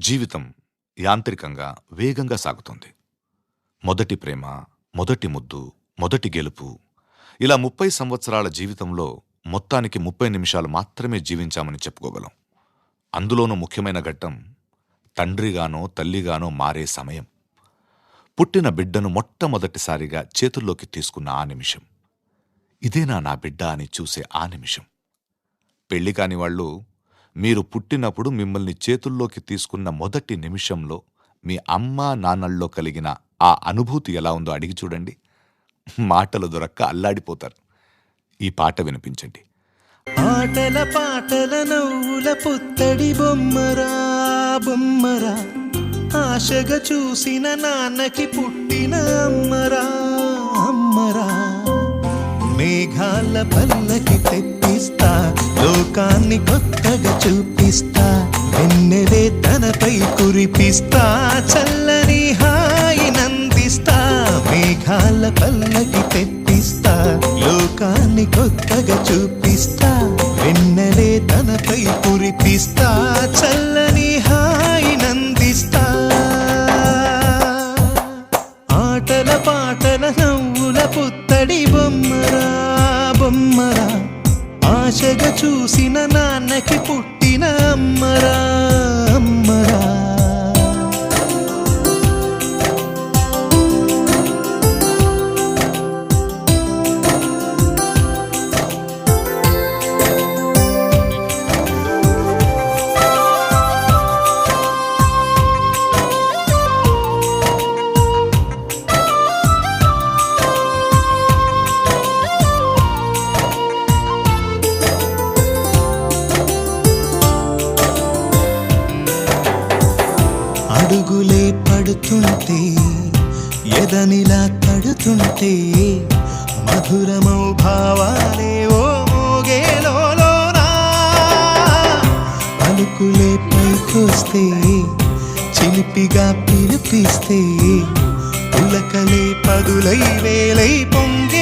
జీవితం యాంత్రికంగా వేగంగా సాగుతుంది. మొదటి ప్రేమ మొదటి ముద్దు మొదటి గెలుపు. ఇలా ముప్పై సంవత్సరాల జీవితంలో మొత్తానికి ముప్పై నిమిషాలు మాత్రమే జీవించామని చెప్పుకోగలం. అందులోనూ ముఖ్యమైన ఘట్టం తండ్రిగానో తల్లిగానో మారే సమయం. పుట్టిన బిడ్డను మొట్టమొదటిసారిగా చేతుల్లోకి తీసుకున్న ఆ నిమిషం. ఇదేనా నా బిడ్డ అని చూసే ఆ నిమిషం. పెళ్ళి కాని వాళ్ళు మీరు పుట్టినప్పుడు మిమ్మల్ని చేతుల్లోకి తీసుకున్న మొదటి నిమిషంలో మీ అమ్మా నాన్నల్లో కలిగిన ఆ అనుభూతి ఎలా ఉందో అడిగి చూడండి. మాటలు దొరక్క అల్లాడిపోతారు. ఈ పాట వినిపించండి. ఆటల పాటల నవ్వుల పుత్తడి బొమ్మరా బొమ్మరా ఆశగా చూసిన నాన్నకి పుట్టిన అమ్మరా అమ్మరా. మేఘాల లోకాన్ని కొత్తగా చూపిస్తా వెన్నెలే తనపై కురిపిస్తా చల్లని హాయి నందిస్తా మేఘాల పల్లకి తెప్పిస్తా లోకాన్ని కొత్తగా చూపిస్తా వెన్నెలే తనపై కురిపిస్తా చల్లని హాయి నందిస్తా. ఆటల పాటల నవ్వుల పుత్తడి బొమ్మరా బొమ్మరా. ఆశగా చూసిన నాన్నకి పుట్టిన అమ్మరా అమ్మరా. అడుగులే పడుతుంటే ఎదనిలా తడుతుంటే మధురమౌ భావాలే ఓ మోగేలోనా పలుకులే పైకొస్తే చిలిపిగా పిలిపిస్తే పులకలే పదులై వేలై పొంగే